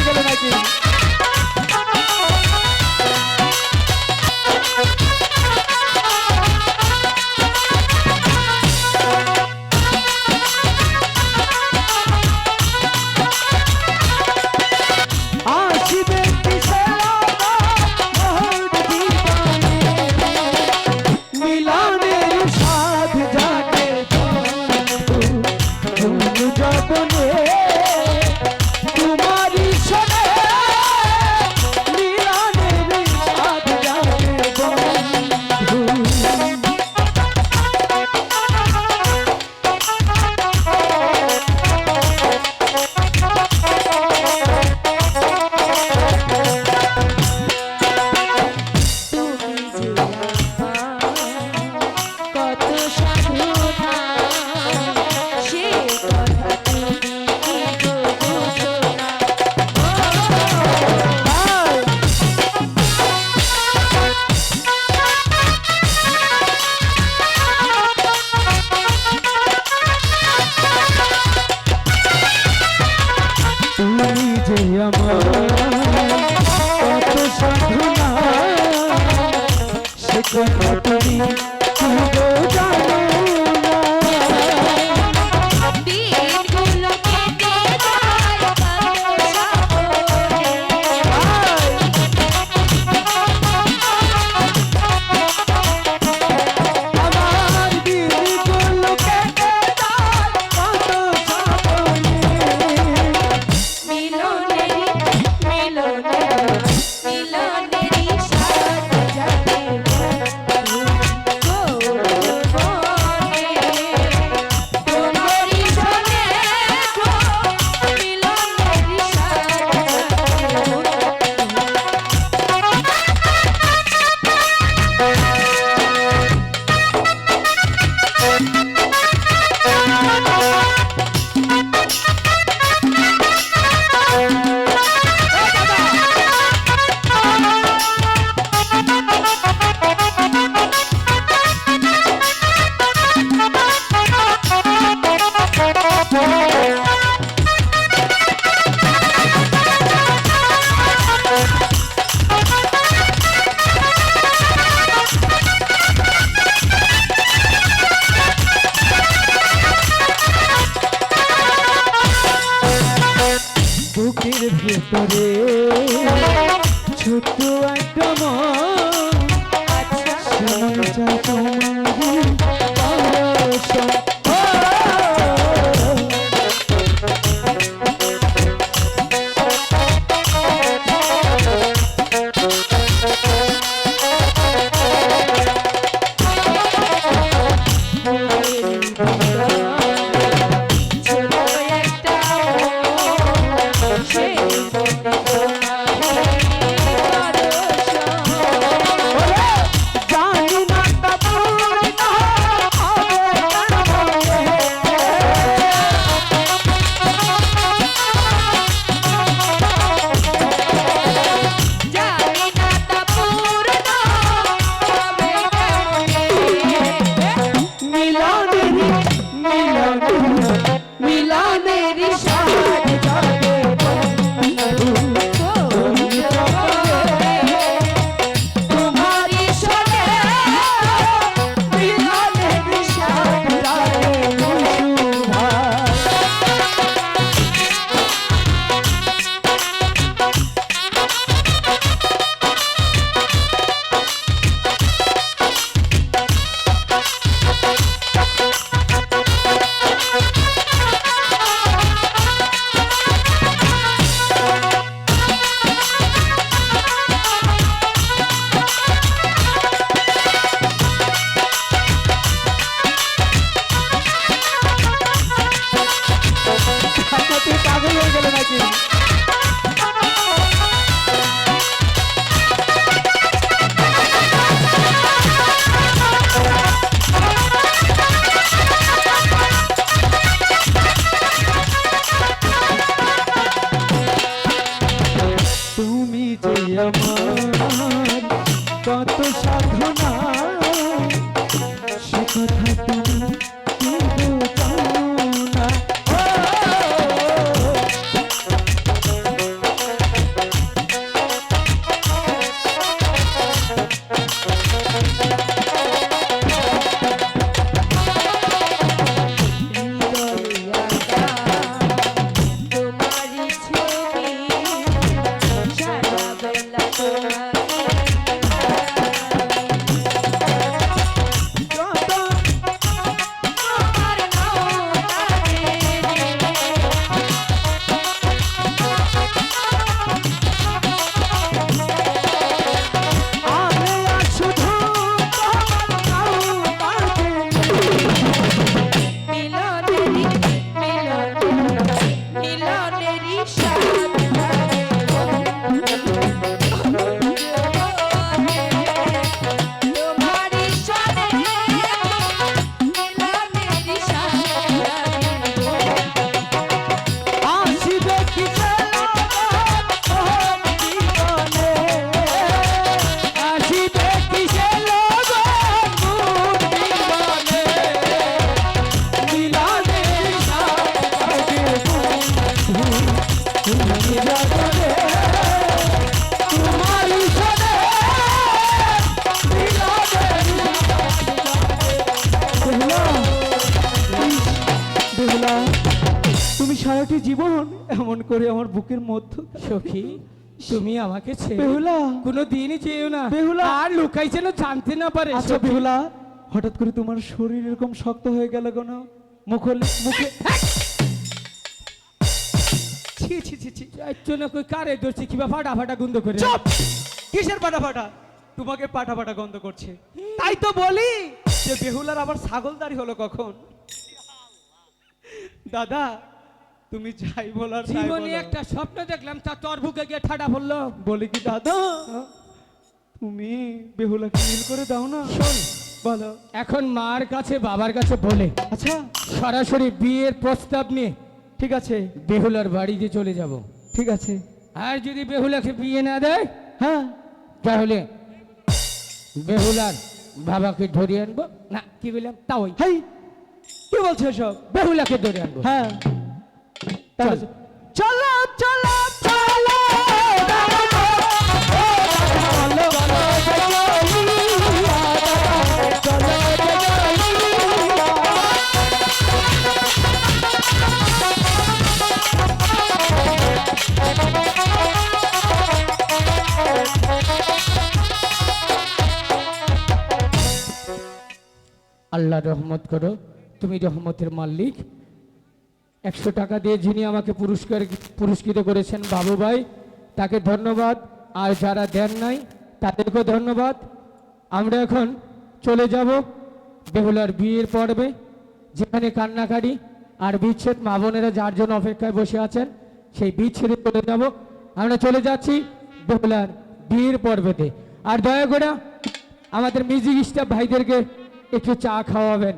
হয়ে গেল নাকি আমার কত সাধনা সে কথা তুমি জীবন এমন করে আমার বুকের মধ্য সখী তুমি আমাকে ছেড়ে বেহুলা। কোনো দিনই চেয়েও না। বেহুলা। আর লুকাই যেন জানতে না পারে আচ্ছা বেহুলা হঠাৎ করে তোমার শরীর এরকম শক্ত হয়ে গেল কেন? মুখে মুখে ছি ছি ছি ছি। যাইছো কই কারে ধরছি? কিবা ফাটা ফাটা গুন্দ করে। চুপ! কিসের পাটা ফাটা? তোমাকে পাটা পাটা গন্ধ করছে। তাই তো বলি যে বেহুলার আবার ছাগলদারি হলো কখন? দাদা তুমি যাই বলার তাই জীবনে বলো। একটা স্বপ্ন দেখলাম তা তোর বুকে গিয়ে ঠাডা পড়ল। বলি কি দাদা তুমি বেহুলাকে নীল করে দাও না। শোন। বলো। এখন মার কাছে বাবার কাছে বলে। আচ্ছা। সরাসরি বিয়ের প্রস্তাব নিয়ে ঠিক আছে। বেহুলার বাড়িতে চলে যাব। ঠিক আছে। আর যদি বেহুলাকে বিয়ে না দেয় হ্যাঁ। তাহলে বেহুলার বাবাকে ধরিয়ে আনব। না কি বললাম? তা ওই হাই কি বলছো সব বেহুলাকে ধরে আনব। হ্যাঁ। চলো। চলো চলো আল্লাহ রহমত করো তুমি রহমতের মালিক। একশো টাকা দিয়ে যিনি আমাকে পুরস্কার পুরস্কৃত করেছেন বাবু ভাই, তাকে ধন্যবাদ। আর যারা দেন নাই, তাদেরকেও ধন্যবাদ। আমরা এখন চলে যাব বেহুলার বিয়ের পর্বে, যেখানে কান্নাকাটি আর বিচ্ছেদ মা বোনেরা যার জন্য অপেক্ষায় বসে আছেন, সেই বিচ্ছেদে চলে যাব। আমরা চলে যাচ্ছি বেহুলার বিয়ের পর্বেতে। আর দয়া করে আমাদের মিউজিক স্টাফ ভাইদেরকে একটু চা খাওয়াবেন।